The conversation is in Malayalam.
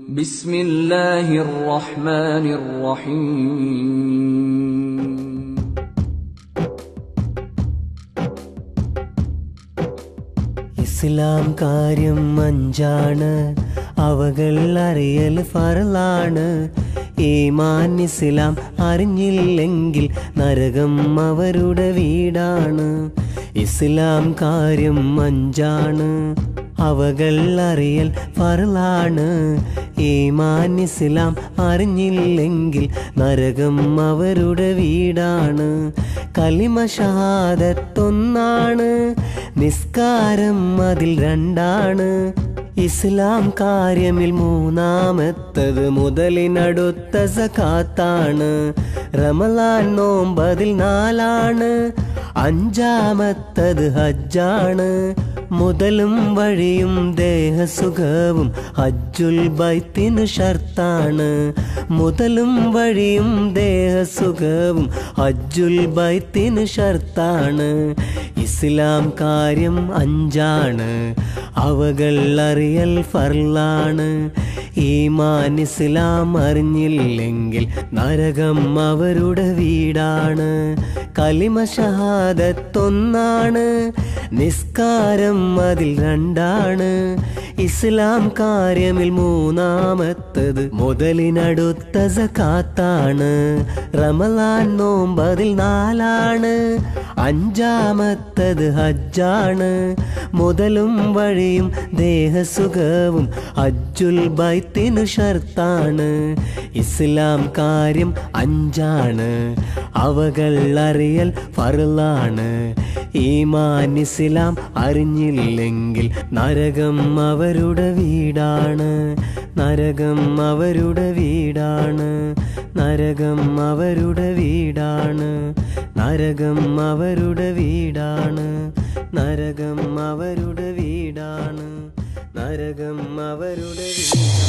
ബിസ്മില്ലാഹിർ റഹ്മാനിർ റഹീം ഇസ്ലാം കാര്യം അഞ്ചാണ്. അവകൾ അറിയൽ ഫറലാണ് ഈമാൻ ഇസ്ലാം അറിഞ്ഞില്ലെങ്കിൽ നരകം അവരുടെ വീടാണ്. ഇസ്ലാം കാര്യം അഞ്ചാണ്. അവകൾ അറിയൽ ഫറലാണ് ഈമാൻ അറിഞ്ഞില്ലെങ്കിൽ നരകം അവരുടെ വീടാണ്. കലിമ ഷഹാദത്തൊന്നാണ് നിസ്കാരം അതിൽ രണ്ടാണ്. ഇസ്ലാം കാര്യമിൽ മൂന്നാമത്തത് മുതലിനടുത്ത സഖാത്താണ്. റമലാൻ നോമ്പതിൽ നാലാണ്. അഞ്ചാമത്തത് ഹജ്ജാണ്. മുതലും വഴിയും ദേഹസുഖവും ഹജ്ജുൽ ബൈത്തിന് ഷർത്താണ്. മുതലും വഴിയും ദേഹസുഖവും ഹജ്ജുൽ ബൈത്തിന് ഷർത്താണ്. ഇസ്ലാം കാര്യം അഞ്ചാണ്. അവകൾ അറിയൽ ഫർലാണ് ഈമാൻ ഇസ്ലാം അറിഞ്ഞില്ലെങ്കിൽ നരകം അവരുടെ വീടാണ്. കലിമ ഷഹാദത്തൊന്നാണ്. നിസ്കാരം അതിൽ രണ്ടാണ്. ഇസ്ലാം കാര്യമിൽ മൂന്നാമത്തത് മുതലിനടുത്ത സക്കാത്താണ് റമലാൻ നോമ്പതിൽ നാലാണ്. അഞ്ചാമത്തത് ഹജ്ജാണ്. മുതലും വഴിയും ദേഹസുഖവും ഹജ്ജുൽ ബൈത്തിനു ഷർത്താണ്. ഇസ്ലാം കാര്യം അഞ്ചാണ്. അവകൾ അറിയൽ ഫറലാണ് ഈമാൻ ഇസ്ലാം അറിഞ്ഞില്ലെങ്കിൽ നരകം അവരുടെ വീടാണ്. നരകം അവരുടെ വീടാണ്. നരകം അവരുടെ വീടാണ്. നരകം അവരുടെ വീടാണ്. നരകം അവരുടെ വീടാണ്. നരകം അവരുടെ വീടാണ്